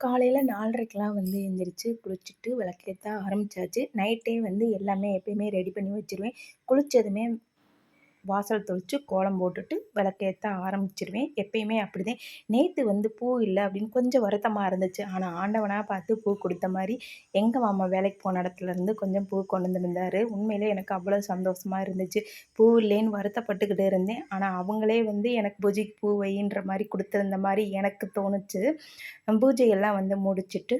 காலையில் நாலரைக்கெலாம் வந்து எழுந்திரிச்சு குளிச்சுட்டு விளக்கேற்ற ஆரம்பித்தாச்சு நைட்டே வந்து எல்லாமே எப்பயுமே ரெடி பண்ணி வச்சுருவேன். குளித்ததுமே வாசல் தொளித்து கோலம் போட்டுட்டு விளக்கேற்ற ஆரம்பிச்சிருவேன். எப்பயுமே அப்படிதான். நேற்று வந்து பூ இல்லை அப்படின்னு கொஞ்சம் வருத்தமாக இருந்துச்சு. ஆனால் ஆண்டவனாக பார்த்து பூ கொடுத்த மாதிரி எங்கள் மாமா வேலைக்கு போன இடத்துலேருந்து கொஞ்சம் பூ கொண்டு வந்திருந்தார். உண்மையிலே எனக்கு அவ்வளோ சந்தோஷமாக இருந்துச்சு. பூ இல்லைன்னு வருத்தப்பட்டுக்கிட்டு இருந்தேன். ஆனால் அவங்களே வந்து எனக்கு பூஜைக்கு பூ வைன்ற மாதிரி கொடுத்துருந்த மாதிரி எனக்கு தோணுச்சு. பூஜையெல்லாம் வந்து முடிச்சுட்டு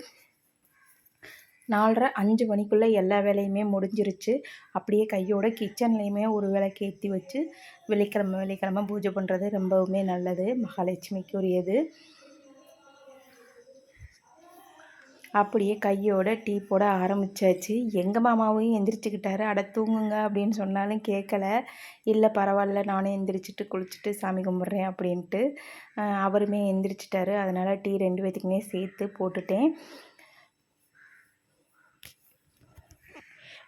நாலரை அஞ்சு மணிக்குள்ளே எல்லா வேலையுமே முடிஞ்சிருச்சு. அப்படியே கையோட கிச்சன்லேயுமே ஒரு விளக்கு ஏற்றி வச்சு வெள்ளிக்கிழமை வெள்ளிக்கிழமை பூஜை பண்ணுறது ரொம்பவுமே நல்லது மகாலட்சுமிக்கு உரியது அப்படியே கையோட டீ போட ஆரம்பித்தாச்சு எங்கள் மாமாவும் எந்திரிச்சுக்கிட்டாரு. அட தூங்குங்க அப்படின்னு சொன்னாலும் கேட்கல இல்லை பரவாயில்ல நானும் எந்திரிச்சிட்டு குளிச்சுட்டு சாமி கும்பிட்றேன் அப்படின்ட்டு அவருமே எந்திரிச்சிட்டாரு. அதனால் டீ ரெண்டு பேத்துக்குமே சேர்த்து போட்டுட்டேன்.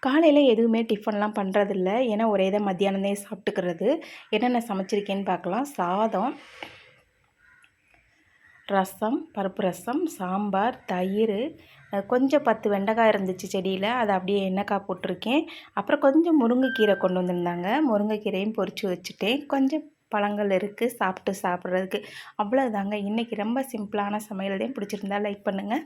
காலையில் எதுவுமே டிஃபன்லாம் பண்ணுறதில்ல ஏன்னா ஒரே தான் மத்தியானமே சாப்பிட்டுக்கிறது. என்னென்ன சமைச்சிருக்கேன்னு பார்க்கலாம். சாதம் ரசம் பருப்பு ரசம் சாம்பார் தயிர். கொஞ்சம் பத்து வெண்டைக்காய் இருந்துச்சு செடியில். அதை அப்படியே எண்ணெய்க்காய் போட்டிருக்கேன். அப்புறம் கொஞ்சம் முருங்கைக்கீரை கொண்டு வந்திருந்தாங்க. முருங்கைக்கீரையும் பொறிச்சு வச்சுட்டேன். கொஞ்சம் பழங்கள் இருக்குது சாப்பிட்டு சாப்பிட்றதுக்கு அவ்வளோதாங்க இன்றைக்கி ரொம்ப சிம்பிளான சமையல். தான் பிடிச்சிருந்தா லைக் பண்ணுங்கள்